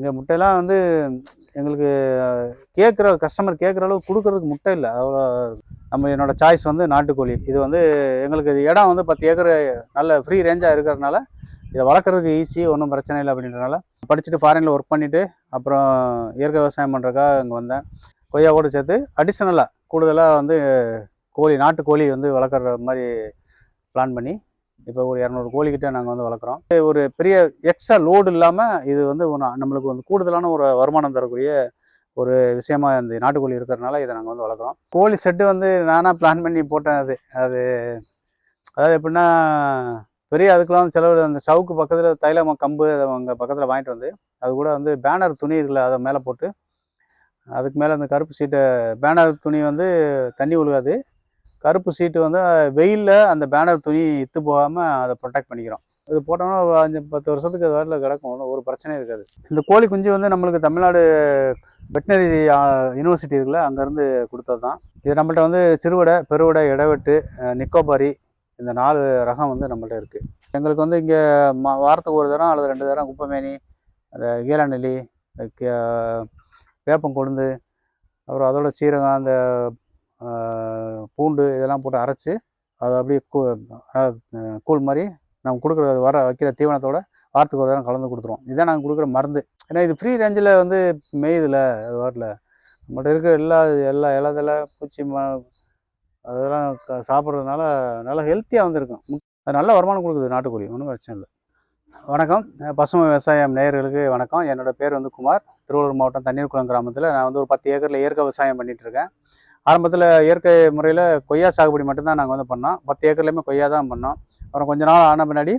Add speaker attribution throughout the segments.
Speaker 1: இங்கே முட்டையெல்லாம் வந்து எங்களுக்கு கேட்குற கஸ்டமர் கேட்குற அளவுக்கு கொடுக்கறதுக்கு முட்டை இல்லை. அவ்வளோ நம்ம என்னோட சாய்ஸ் வந்து நாட்டுக்கோழி. இது வந்து எங்களுக்கு இது இடம் வந்து பத்து ஏக்கர் நல்ல ஃப்ரீ ரேஞ்சாக இருக்கிறதுனால இதை வளர்க்குறதுக்கு ஈஸி ஒன்றும் பிரச்சனை இல்லை அப்படின்றனால படிச்சுட்டு ஃபாரினில் ஒர்க் பண்ணிவிட்டு அப்புறம் இயற்கை விவசாயம் பண்ணுறதுக்காக இங்கே வந்தேன். கொய்யா கூட சேர்த்து அடிஷ்னலாக கூடுதலாக வந்து கோழி நாட்டுக்கோழி வந்து வளர்க்குற மாதிரி பிளான் பண்ணி இப்போ ஒரு இரநூறு கோழிக்கிட்ட நாங்கள் வந்து வளர்க்குறோம். ஒரு பெரிய எக்ஸ்ட்ரா லோடு இல்லாமல் இது வந்து நம்மளுக்கு வந்து கூடுதலான ஒரு வருமானம் தரக்கூடிய ஒரு விஷயமா இந்த நாட்டுக்கோழி இருக்கிறதுனால இதை நாங்கள் வந்து வளர்க்குறோம். கோழி செட்டு வந்து நானாக பிளான் பண்ணி போட்டேன் அது. அது அதாவது எப்படின்னா பெரிய அதுக்கெலாம் வந்து செலவு அந்த சவுக்கு பக்கத்தில் தைலம கம்பு அதை அங்கே பக்கத்தில் வாங்கிட்டு வந்து அது கூட வந்து பேனர் துணி இருக்குல்ல அதை மேலே போட்டு அதுக்கு மேலே அந்த கருப்பு சீட்டை பேனர் துணி வந்து தண்ணி ஒழுகாது கருப்பு சீட்டு வந்து வெயிலில் அந்த பேனர் துணி இத்து போகாமல் அதை ப்ரொடெக்ட் பண்ணிக்கிறோம். இது போட்டோம்னா ஒரு அஞ்சு பத்து வருஷத்துக்கு அது வரல கிடக்கும். ஒன்றும் ஒரு பிரச்சனையும் இருக்காது. இந்த கோழி குஞ்சு வந்து நம்மளுக்கு தமிழ்நாடு வெட்டினரி யூனிவர்சிட்டி இருக்குல்ல அங்கேருந்து கொடுத்தது தான் இது நம்மள்ட்ட வந்து சிறுவடை பெருவடை இடவெட்டு நிக்கோபாரி இந்த நாலு ரகம் வந்து நம்மள்ட்ட இருக்குது எங்களுக்கு வந்து இங்கே மா வாரத்துக்கு ஒரு தரம் அல்லது ரெண்டு தரம் குப்பைமேனி அந்த ஈலாநெல்லி வேப்பம் கொழுந்து அப்புறம் அதோட சீரகம் அந்த பூண்டு இதெல்லாம் போட்டு அரைச்சி அதை அப்படியே கூ கூழ் மாதிரி நம்ம கொடுக்குற வர வைக்கிற தீவனத்தோட வாரத்துக்கு ஒரு தரம் கலந்து கொடுத்துருவோம். இதான் நாங்கள் கொடுக்குற மருந்து. ஏன்னா இது ஃப்ரீ ரேஞ்சில் வந்து மேயுதில்ல அது வாட்டில் நம்மகிட்ட இருக்கிற எல்லா எல்லா இலதலை பூச்சி ம அதெல்லாம் க- சாப்பிட்றதுனால நல்லா ஹெல்த்தியாக வந்துருக்கும். அது நல்ல வருமானம் கொடுக்குது நாட்டுக்கோழி. ஒன்றும் பிரச்சனை இல்லை. வணக்கம். பசுமை விவசாயம் நேயர்களுக்கு வணக்கம். என்னோட பேர் வந்து குமார். திருவள்ளூர் மாவட்டம் தண்ணீர்குளம் கிராமத்தில். நான் வந்து ஒரு பத்து ஏக்கரில் இயற்கை விவசாயம் பண்ணிகிட்ருக்கேன் ஆரம்பத்தில் இயற்கை முறையில் கொய்யா சாகுபடி மட்டும்தான் நாங்கள் வந்து பண்ணோம். பத்து ஏக்கர்லேயுமே கொய்யா தான் பண்ணோம். அப்புறம் கொஞ்ச நாள் ஆன பின்னாடி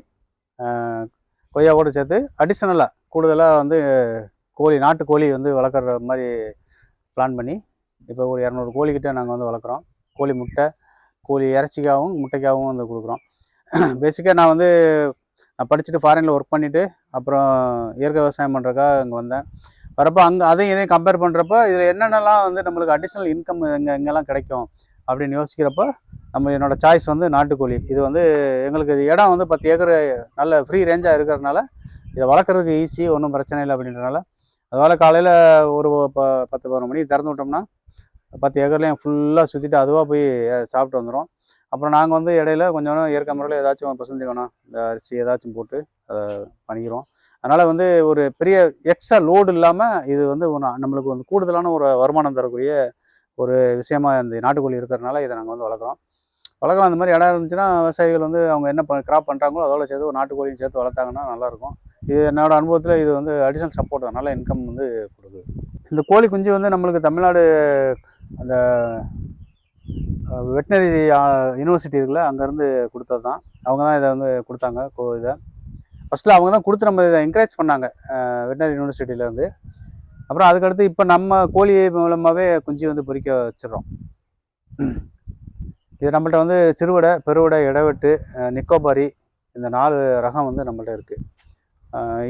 Speaker 1: கொய்யாவோடு சேர்த்து அடிஷ்னலாக கூடுதலாக வந்து கோழி நாட்டுக்கோழி வந்து வளர்க்குற மாதிரி பிளான் பண்ணி இப்போ ஒரு இரநூறு கோழிக்கிட்ட நாங்கள் வந்து வளர்க்குறோம். கோழி முட்டை கோழி இறைச்சிக்காகவும் முட்டைக்காகவும் வந்து கொடுக்குறோம். பேசிக்காக நான் வந்து நான் படிச்சுட்டு ஃபாரினில் ஒர்க் பண்ணிவிட்டு அப்புறம் இயற்கை விவசாயம் பண்ணுறதுக்காக இங்கே வந்தேன். வரப்போ அங்கே அதையும் இதையும் கம்பேர் பண்ணுறப்ப இதில் என்னென்னலாம் வந்து நம்மளுக்கு அடிஷ்னல் இன்கம் இங்கே இங்கெல்லாம் கிடைக்கும் அப்படின்னு யோசிக்கிறப்ப நம்ம என்னோட சாய்ஸ் வந்து நாட்டுக்கோழி. இது வந்து எங்களுக்கு இடம் வந்து பத்து ஏக்கர் நல்ல ஃப்ரீ ரேஞ்சாக இருக்கிறதுனால இதை வளர்க்குறதுக்கு ஈஸி ஒன்றும் பிரச்சனை இல்லை அப்படின்றனால அதனால் காலையில் ஒரு ப பத்து பதினொரு மணிக்கு திறந்து விட்டோம்னா பத்து ஏக்கர்லேயும் ஃபுல்லாக சுற்றிட்டு அதுவாக போய் சாப்பிட்டு வந்துடும் அப்புறம் நாங்கள் வந்து இடையில கொஞ்சம் இயற்கை முறையில் ஏதாச்சும் பசுந்தி வேணும் இந்த அரிசி ஏதாச்சும் போட்டு அதை பண்ணிக்கிறோம். அதனால் வந்து ஒரு பெரிய எக்ஸ்ட்ரா லோடு இல்லாமல் இது வந்து ஒன்று நம்மளுக்கு வந்து கூடுதலான ஒரு வருமானம் தரக்கூடிய ஒரு விஷயமா இந்த நாட்டுக்கோழி இருக்கிறதுனால இதை நாங்கள் வந்து வளர்க்குறோம். வளர்க்கலாம். அந்த மாதிரி இடம் இருந்துச்சுன்னா விவசாயிகள் வந்து அவங்க என்ன ப கிராப் பண்ணுறாங்களோ அதோட சேர்த்து ஒரு நாட்டுக்கோழியும் சேர்த்து வளர்த்தாங்கன்னா நல்லாயிருக்கும். இது என்னோட அனுபவத்தில் இது வந்து அடிஷனல் சப்போர்ட் அதனால் நல்ல இன்கம் வந்து கொடுக்குது. இந்த கோழி குஞ்சு வந்து நம்மளுக்கு தமிழ்நாடு அந்த வெட்டினரி யூனிவர்சிட்டி இருக்குல்ல அங்கேருந்து கொடுத்தது தான் அவங்க தான் இதை வந்து கொடுத்தாங்க கோ இதை. ஃபஸ்ட்டில் அவங்க தான் கொடுத்து நம்ம இதை என்கரேஜ் பண்ணாங்க வெட்டினரி யூனிவர்சிட்டியிலேருந்து அப்புறம் அதுக்கடுத்து இப்போ நம்ம கோழி மூலமாகவே குஞ்சு வந்து பொறிக்க வச்சிடுறோம். இது நம்மள்ட்ட வந்து சிறுவடை பெருவடை இடவெட்டு நிக்கோபாரி இந்த நாலு ரகம் வந்து நம்மள்ட்ட இருக்குது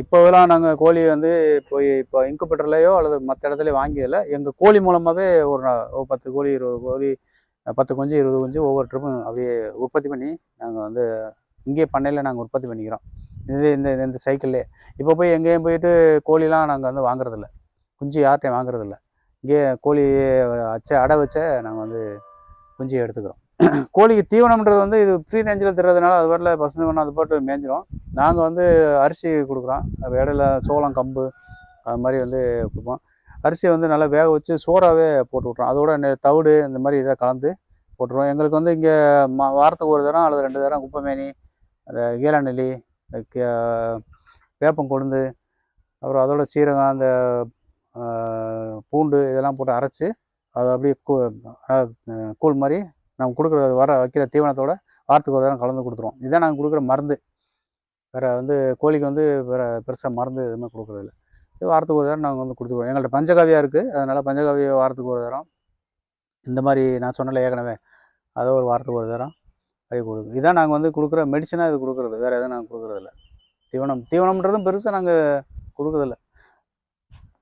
Speaker 1: இப்போவெல்லாம் நாங்கள் கோழி வந்து போய் இப்போ இன்குபேட்டர்லேயோ அல்லது மற்ற இடத்துலையோ வாங்கியதில்ல. எங்கள் கோழி மூலமாகவே ஒரு பத்து கோழி இருபது கோழி பத்து குஞ்சு இருபது குஞ்சு ஒவ்வொரு ட்ரிப்பும் அப்படியே உற்பத்தி பண்ணி நாங்கள் வந்து இங்கேயே பண்ணையில் நாங்கள் உற்பத்தி பண்ணிக்கிறோம். இது இந்த இந்த- இந்த சைக்கிள்லே இப்போ போய் எங்கேயும் போயிட்டு கோழிலாம் நாங்கள் வந்து வாங்குறதில்ல. குஞ்சு யார்கிட்டையும் வாங்குறதில்ல. இங்கேயே கோழி அச்ச அடை வச்ச நாங்கள் வந்து குஞ்சு எடுத்துக்கிறோம். கோழிக்கு தீவனம்ன்றது வந்து இது ஃப்ரீ ரேஞ்சில் தர்றதுனால அது பாட்டில் பசங்க ஒன்று அது பாட்டு மேய்ஞ்சிரும் நாங்கள் வந்து அரிசி கொடுக்குறோம். இடையில சோளம் கம்பு அது மாதிரி வந்து கொடுப்போம். அரிசியை வந்து நல்லா வேக வச்சு சோறாகவே போட்டு விட்றோம் அதோட தவிடு இந்த மாதிரி இதை கலந்து போட்டுருவோம். எங்களுக்கு வந்து இங்கே மா வாரத்துக்கு ஒரு தரம் அல்லது ரெண்டு தரம் குப்பைமேனி அந்த ஈரநெல்லி அந்த வேப்பம் கொழுந்து அப்புறம் அதோட சீரகம் அந்த பூண்டு இதெல்லாம் போட்டு அரைச்சி அதை அப்படியே கூ அதாவது, கூழ் மாதிரி நம்ம கொடுக்குற வர வைக்கிற தீவனத்தோட வாரத்துக்கு ஒரு தரம் கலந்து கொடுத்துருவோம். இதான் நாங்கள் கொடுக்குற மருந்து. வேறு வந்து கோழிக்கு வந்து வேறு பெருசாக மருந்து எதுவுமே கொடுக்குறதில்ல இது வாரத்துக்கு ஒரு தரம் நாங்கள் வந்து கொடுத்துருவோம். எங்கள்கிட்ட பஞ்சகாவியாக இருக்குது அதனால் பஞ்சகாவியா வாரத்துக்கு ஒரு தரம் இந்த மாதிரி நான் சொன்னல ஏற்கனவே. அதை ஒரு வாரத்துக்கு ஒரு தரம் அப்படி கொடுக்குது. இதான் நாங்கள் வந்து கொடுக்குற மெடிசனாக இது கொடுக்குறது. வேறு எதுவும் நாங்கள் கொடுக்குறதில்ல. தீவனம் தீவனம்ன்றதும் பெருசாக நாங்கள் கொடுக்குறதில்ல.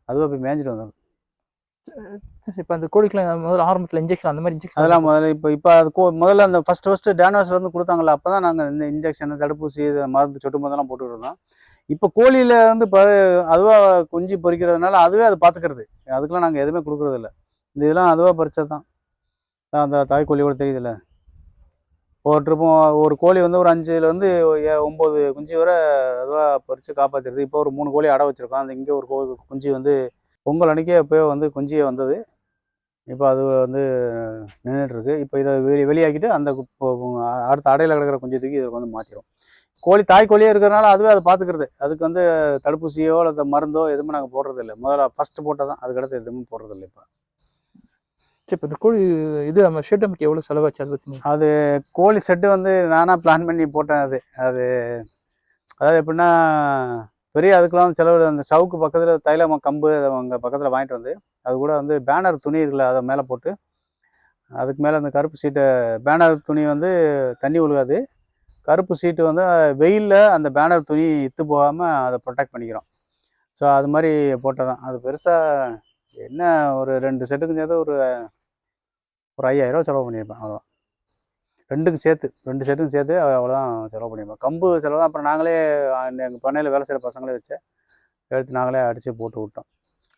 Speaker 1: அதுவாக போய் மேய்ஞ்சிட்டு வந்துடும்
Speaker 2: சரி இப்போ அந்த கோழிக்கெல்லாம் முதல்ல ஆரம்பத்தில் இன்ஜெக்ஷன் அந்த மாதிரி இன்ஜெக்ஷன்
Speaker 1: அதெல்லாம் முதல்ல இப்போ இப்போ அது கோ முதல்ல அந்த ஃபஸ்ட்டு ஃபஸ்ட்டு டேனோஸ்ல வந்து கொடுத்தாங்கல்ல அப்போ தான் நாங்கள் இந்த இன்ஜெக்ஷன் தடுப்பூசி இது மருந்து சொட்டு மருந்தெல்லாம் போட்டுட்டு இருந்தோம். இப்போ கோழியில் வந்து ப அதுவாக குஞ்சு பொரிக்கிறதுனால அதுவே அது பார்த்துக்கிறது அதுக்கெலாம் நாங்கள் எதுவுமே கொடுக்குறது இல்ல இந்த இதெல்லாம் அதுவாக பறிச்சது தான் அந்த தாய்க்கோழி கூட தெரியுதுல்ல. ஒரு ட்ரிப்பும் ஒரு கோழி வந்து ஒரு அஞ்சுலேருந்து ஒம்பது குஞ்சு வரை அதுவாக பறித்து காப்பாற்றிடுது இப்போ ஒரு மூணு கோழி அடை வச்சுருக்கோம் அந்த இங்கே ஒரு கோ குஞ்சு வந்து பொங்கல் அன்றைக்கே எப்போயோ வந்து குஞ்சியே வந்தது. இப்போ அது வந்து நின்றுட்டுருக்கு இப்போ இதை வெளி வெளியாக்கிட்டு அந்த கு- அடுத்த அடையில் கிடக்கிற குஞ்சு தூக்கி இதுக்கு வந்து மாற்றிடும் கோழி தாய் கோழியே இருக்கிறனால அதுவே அதை பார்த்துக்கிறது அதுக்கு வந்து தடுப்பூசியோ அல்லது மருந்தோ எதுவுமே நாங்கள் போடுறதில்லை. முதல்ல ஃபஸ்ட்டு போட்டால் தான் அதுக்கடுத்து எதுவுமே போடுறதில்லை இப்போ.
Speaker 2: சரி இப்போ இந்த கோழி இது நம்ம ஷெட் நமக்கு எவ்வளோ செலவாச்சு அதை பற்றி
Speaker 1: அது கோழி செட்டு வந்து நானாக பிளான் பண்ணி போட்டேன் அது. அது அதாவது எப்படின்னா பெரிய அதுக்கெல்லாம் செலவு அந்த சவுக்கு பக்கத்தில் தைலம் கம்பு அதை அங்கே பக்கத்தில் வாங்கிட்டு வந்து அது கூட வந்து பேனர் துணி இருக்குல்ல அதை மேலே போட்டு அதுக்கு மேலே அந்த கருப்பு சீட்டை பேனர் துணி வந்து தண்ணி ஒழுகாது கருப்பு சீட்டு வந்து வெயிலில் அந்த பேனர் துணி இத்து போகாமல் அதை ப்ரொடெக்ட் பண்ணிக்கிறோம். ஸோ அது மாதிரி போட்டதான் அது பெருசாக என்ன ஒரு ரெண்டு செட்டுக்கு சேர்த்து ஒரு ஒரு ஐயாயிரம் செலவு பண்ணியிருப்பேன் அவ்வளோதான் ரெண்டுக்கும் சேர்த்து ரெண்டு செட்டுக்கும் சேர்த்து அவ்வளோதான் செலவு பண்ணியிருப்பேன். கம்பு செலவு தான் அப்புறம் நாங்களே எங்கள் பண்ணையில் வேலை செய்கிற பசங்களே வச்சு எடுத்து நாங்களே அடித்து போட்டு விட்டோம்.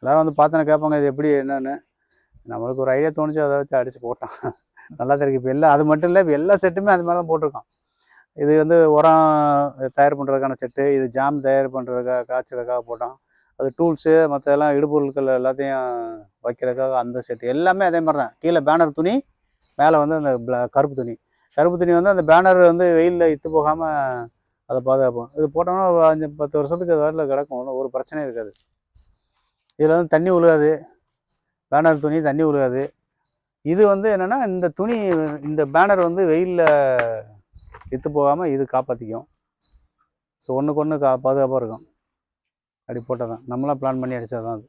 Speaker 1: எல்லோரும் வந்து பார்த்தோன்னே கேட்பாங்க இது எப்படி என்னென்னு. நம்மளுக்கு ஒரு ஐடியா தோணுச்சு அதை வச்சு அடித்து போட்டோம். நல்லா தெரியும் இப்போ எல்லாம் அது மட்டும் இல்லை இப்போ எல்லா செட்டுமே அது மாதிரி தான் போட்டிருக்கோம். இது வந்து உரம் தயார் பண்ணுறதுக்கான செட்டு இது ஜாம் தயார் பண்ணுறதுக்காக காய்ச்சலுக்காக போட்டோம். அது டூல்ஸு மற்ற எல்லாம் இடுபொருட்கள் எல்லாத்தையும் வைக்கிறதுக்காக அந்த செட்டு எல்லாமே அதே மாதிரி தான் கீழே பேனர் துணி மேலே வந்து அந்த கருப்பு துணி. கருப்பு துணி வந்து அந்த பேனர் வந்து வெயிலில் இத்து போகாமல் அதை பாதுகாப்போம். இது போட்டோம்னா ஒரு அஞ்சு பத்து வருஷத்துக்கு அது வாட்டில் கிடக்கும். ஒரு பிரச்சனையும் இருக்காது. இதில் வந்து தண்ணி விழுகாது பேனர் துணி தண்ணி விழுகாது இது வந்து என்னென்னா இந்த துணி இந்த பேனர் வந்து வெயிலில் இத்து போகாமல் இது காப்பாற்றிக்கும் ஸோ ஒன்றுக்கு ஒன்று கா பாதுகாப்பாக இருக்கும். அப்படி போட்டால் தான் நம்மளாம் பிளான் பண்ணி அடித்தது தான் அது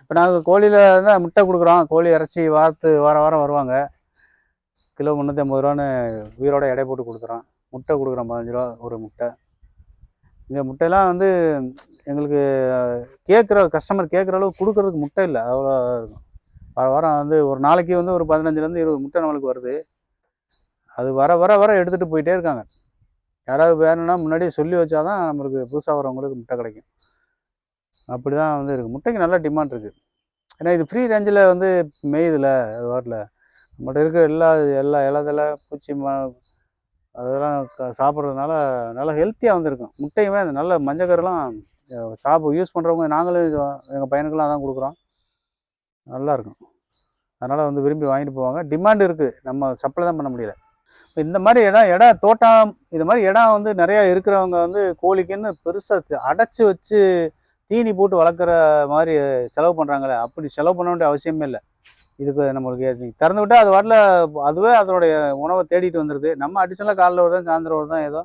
Speaker 1: இப்போ நாங்கள் கோழியில் தான் முட்டை கொடுக்குறோம். கோழி இறைச்சி வாரத்து வார வாரம் வருவாங்க. கிலோ முந்நூற்றி ஐம்பது ரூபான்னு உயிரோட எடை போட்டு கொடுக்குறோம். முட்டை கொடுக்குறோம் பதினஞ்சு ரூபா ஒரு முட்டை. இந்த முட்டையெல்லாம் வந்து எங்களுக்கு கேட்குற கஸ்டமர் கேட்குற அளவுக்கு கொடுக்கறதுக்கு முட்டை இல்லை. அவ்வளோ இருக்கும். வார வாரம் வந்து ஒரு நாளைக்கு வந்து ஒரு பதினஞ்சுலேருந்து இருபது முட்டை நம்மளுக்கு வருது. அது வர வர வர எடுத்துகிட்டு போயிட்டே இருக்காங்க. யாராவது வேணும்னா முன்னாடியே சொல்லி வச்சாதான் நம்மளுக்கு புதுசாக வரவங்களுக்கு முட்டை கிடைக்கும். அப்படி தான் வந்து இருக்குது முட்டைக்கு நல்ல டிமாண்ட் இருக்குது ஏன்னா இது ஃப்ரீ ரேஞ்சில் வந்து மேயுதுல அது வாட்டில். நம்மகிட்ட இருக்கிற எல்லா எல்லா இலதெல்லாம் பூச்சி ம அதெல்லாம் க- சாப்பிட்றதுனால நல்லா ஹெல்த்தியாக வந்துருக்கும் முட்டையுமே அந்த நல்ல மஞ்சக்கரெலாம் சாப்பு யூஸ் பண்ணுறவங்க நாங்களும் எங்கள் பையனுக்கெல்லாம் அதான் கொடுக்குறோம். நல்லாயிருக்கும் அதனால் வந்து விரும்பி வாங்கிட்டு போவாங்க. டிமாண்ட் இருக்குது நம்ம சப்ளை தான் பண்ண முடியல. இந்த மாதிரி இடம் இடம் தோட்டம் இது மாதிரி இடம் வந்து நிறையா இருக்கிறவங்க வந்து கோழிக்குன்னு பெருசாக அடைச்சி வச்சு தீனி போட்டு வளர்க்குற மாதிரி செலவு பண்ணுறாங்களே அப்படி செலவு பண்ண வேண்டிய அவசியமே இல்லை. இதுக்கு நம்மளுக்கு நீங்கள் திறந்து விட்டால் அது வாட்டில் அதுவே அதனுடைய உணவை தேடிட்டு வந்துடுது நம்ம அடிஷனலாக காலைல ஒரு தான் சாயந்தரம் ஒரு தான் ஏதோ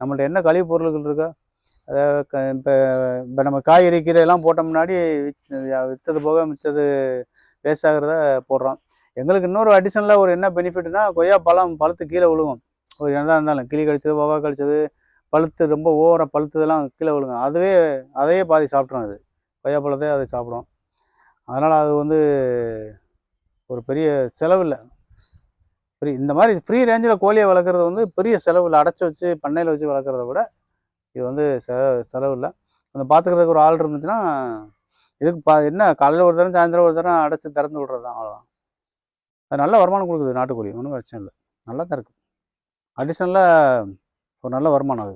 Speaker 1: நம்மள்ட்ட என்ன கழிவு பொருட்கள் இருக்கோ அதை இப்போ இப்போ நம்ம காய்கறி கீரை எல்லாம் போட்ட முன்னாடி வித்- வித்தது போக மிச்சது வேஸ்ட் ஆகிறத போடுறோம். எங்களுக்கு இன்னொரு அடிஷனலாக ஒரு என்ன பெனிஃபிட்னா கொய்யா பழம் பழுத்து கீழே விழுவும் ஒரு என்னதான் இருந்தாலும் கிளி கழிச்சது வவா கழிச்சது பழுத்து ரொம்ப ஓவராக பழுத்ததெல்லாம் கீழே விழுகும். அதுவே அதையே பாதி சாப்பிட்றோம் அது. கொய்யா பழத்தையே அதை சாப்பிடும். அதனால் அது வந்து ஒரு பெரிய செலவில்லை. ஃப்ரீ இந்த மாதிரி ஃப்ரீ ரேஞ்சில் கோழியை வளர்க்குறது வந்து பெரிய செலவில்லை. அடைச்சி வச்சு பண்ணையில் வச்சு வளர்க்குறத விட இது வந்து செ செலவில்லை. அந்த பார்த்துக்கிறதுக்கு ஒரு ஆள் இருந்துச்சுன்னா இதுக்கு பா என்ன காலையில் ஒரு தரம் சாயந்தரம் ஒரு தரம் அடைச்சி திறந்து விட்றது தான் அவ்வளோதான் அது நல்ல வருமானம் கொடுக்குது நாட்டுக்கோழி. ஒன்றும் பிரச்சனை இல்லை. நல்லா தான் இருக்குது அடிஷ்னலாக ஒரு நல்ல வருமானம் அது.